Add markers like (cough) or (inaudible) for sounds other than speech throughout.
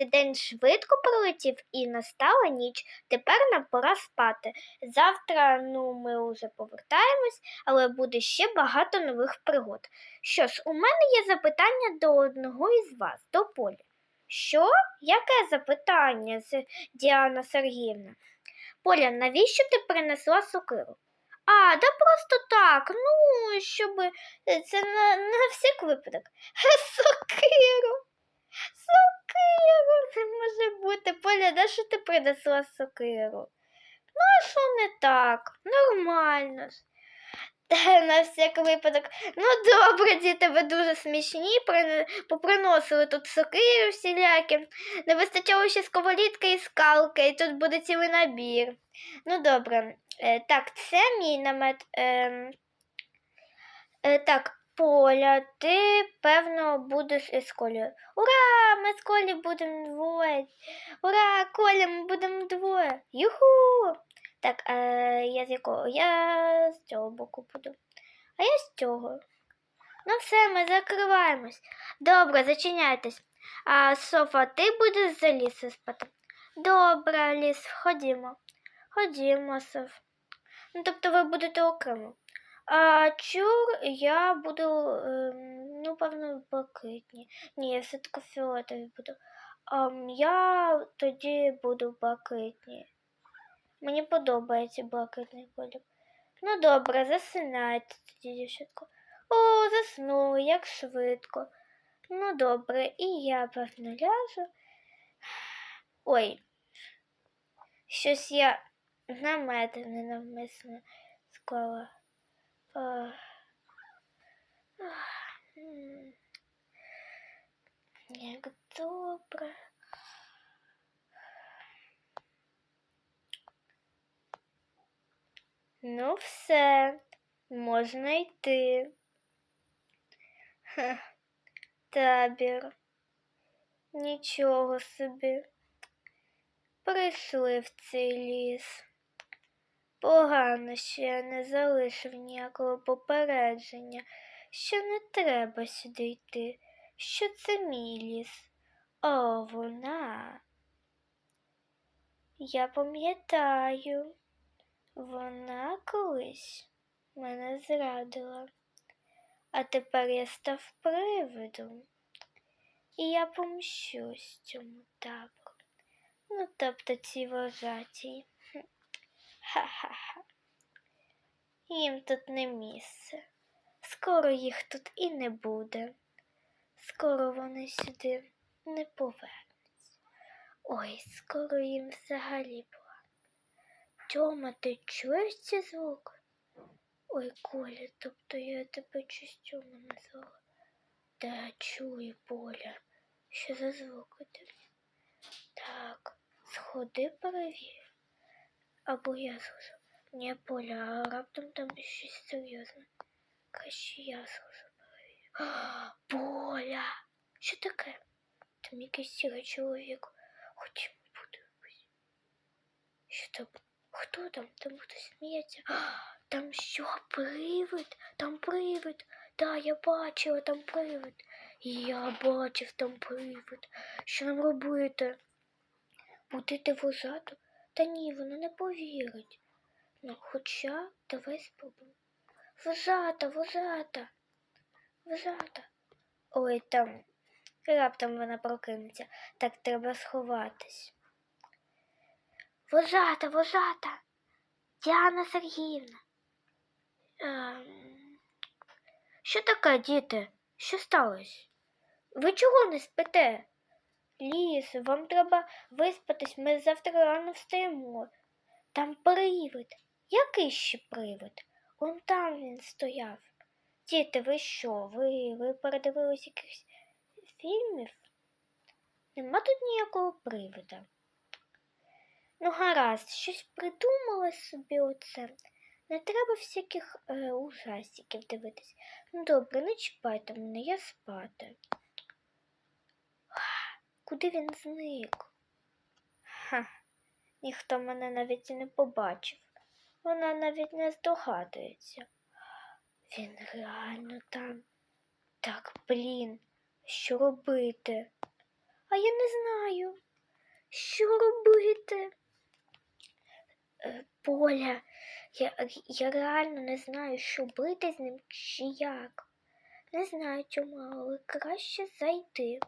День швидко пролетів і настала ніч. Тепер нам пора спати. Завтра ну, ми вже повертаємось, але буде ще багато нових пригод. Що ж, у мене є запитання до одного із вас, до Полі. Що? Яке запитання, Діана Сергіївна? Поля, навіщо ти принесла сокиру? А, да просто так, ну, щоб е, це на, на всяк випадок. (laughs) Сокиру. Сокиру не може бути. Поля, де що ти принесла сокиру? Ну, а що не так? Нормально ж. Та на всяк випадок. Ну, добре, діти, ви дуже смішні, поприносили тут сокири всілякі. Не вистачало ще сковорідки і скалки, і тут буде цілий набір. Ну, добре. Е, так, це мій намет. Е, е, так, Поля, ти, певно, будеш із Колею. Ура! Ми з Колі будемо двоє. Ура, Коля, ми будемо двоє. Юху! Так, е, я з якого? Я з цього боку буду. А я з цього. Ну все, ми закриваємось. Добре, зачиняйтесь. А Софа, ти будеш за лісу спати? Добре, Аліс, ходімо. Ходімо, Соф. Ну, тобто ви будете окремо. А чур я буду, ну, певно, блакитні. Ні, я все-таки фіолетові буду. Ам, я тоді буду блакитні. Мені подобається блакитний колір. Ну добре, засинайте тоді, дівчатко. О, заснули, як швидко. Ну добре, і я певно ляжу. Ой, щось я намет ненавмисно склала. Ах. Ах, м. Як добре. Ну, все, можна йти. Хе, табір. Нічого собі. Прийшли в цей ліс. Погано, що я не залишив ніякого попередження, що не треба сюди йти, що це мій ліс. О, вона. Я пам'ятаю. Вона колись мене зрадила, а тепер я став привидом, і я помщусь цьому табору. Ну, тобто цій вожатій. Ха-ха-ха. Їм тут не місце. Скоро їх тут і не буде. Скоро вони сюди не повернуться. Ой, скоро їм взагалі була. Тьома, ти чуєш ці звук? Ой, Коля, тобто я тебе чусь Тьома назвала. Та чую, Поля. Що за звуки тобі? Так, сходи перевір. Або я схожу. Ні, Поля, а раптом там щось серйозне. Краще я перевірю. Поля! Що таке? Там якийсь сірий чоловік. Ходімо, подивимось. Що там? Хто там? Там хтось сміється. Там що, привид? Там привид. Да, я бачила там привид. Я бачив там привид. Що нам робити? Будити вожату? Та ні, вона не повірить. Ну, хоча давай спробуємо. Вожата, вожата, вожата. Ой, там раптом вона прокинеться. Так треба сховатись. Вожата, вожата, Діана Сергіївна. Ем... Що таке, діти? Що сталося? Ви чого не спите? Ліс, вам треба виспатись, ми завтра рано встаємо. Там привид. Який ще привид? Он там він стояв. Діти, ви що? Ви, ви передивились якихось фільмів? Нема тут ніякого привида. Ну, гаразд, щось придумала собі оце. Не треба всяких е, ужастиків дивитись. Ну добре, не чіпайте мене, я спати. Куди він зник? Ха, ніхто мене навіть і не побачив. Вона навіть не здогадується. Він реально там. Так, блін, що робити? а я не знаю, що робити. Е, Поля, я, я реально не знаю, що бити з ним чи як. Не знаю чому, але краще зайти.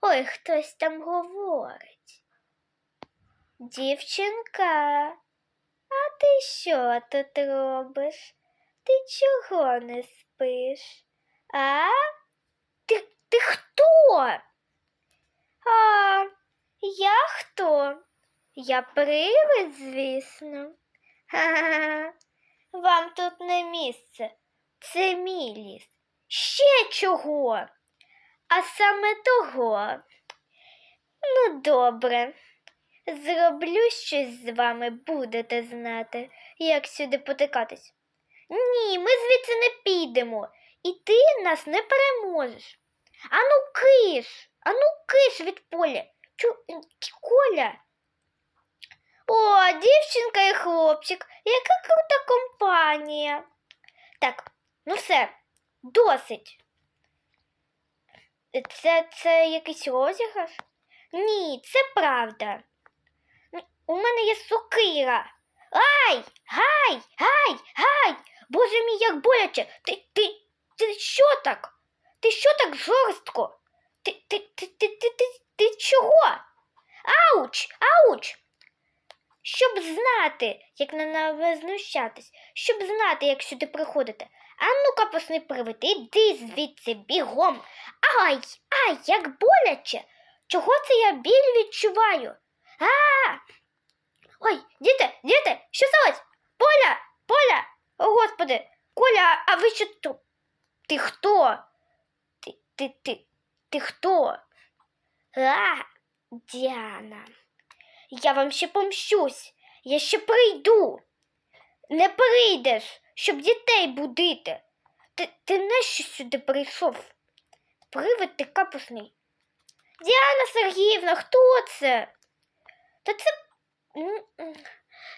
Ой, хтось там говорить. Дівчинка, а ти що тут робиш? Ти чого не спиш? А? Ти, ти хто? А, я хто? Я привид, звісно. Ха-ха-ха. Вам тут не місце. Це мій ліс. Ще чого? А саме того. Ну, добре. Зроблю щось з вами, будете знати, як сюди потикатись. Ні, ми звідси не підемо, і ти нас не переможеш. Ану киш, ану киш від поля. Чу... Коля. О, дівчинка і хлопчик, яка крута компанія. Так, ну все, досить. Це, це якийсь розіграш? Ні, це правда. У мене є сокира. Ай! Гай! Гай! Гай! Боже мій, як боляче! Ти, ти, ти що так? Ти що так жорстко? Ти, ти, ти, ти, ти, ти, ти чого? Ауч! Ауч! Щоб знати, як на нами знущатись, щоб знати, як сюди приходити. А ну-ка, посни привид, іди звідси бігом. Ай, ай, як боляче. Чого це я біль відчуваю? А! Ой, діти, діти, що сталося? Поля, Поля! О, господи, Коля, а ви що тут? Ти хто? Ти, ти, ти, ти хто? А, Діана. Я вам ще помщусь. Я ще прийду. Не прийдеш, щоб дітей будити. Ти, ти нащо сюди прийшов? Привид ти капусний. Діана Сергіївна, хто це? Та це.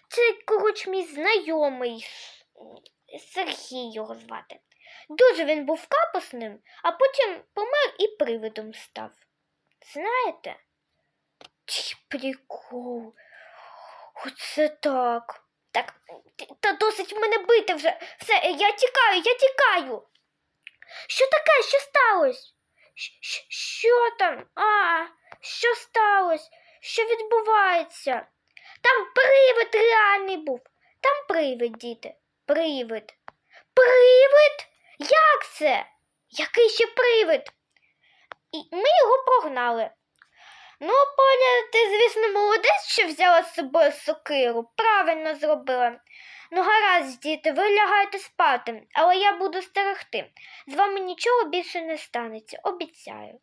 Це, коротше, мій знайомий Сергій його звати. Дуже він був капусним, а потім помер і привидом став. Знаєте? Чий прикол. Оце так. Так, та досить мене бити вже. Все, я тікаю, я тікаю. Що таке? Що сталося? Що там? А, що сталося? Що відбувається? Там привид реальний був. Там привид, діти. Привид. Привид? Як це? Який ще привид? І ми його прогнали. Ну, Поля, ти, звісно, молодець, що взяла з собою сокиру. Правильно зробила. Ну, гаразд, діти, ви лягаєте спати, але я буду стерегти. З вами нічого більше не станеться, обіцяю.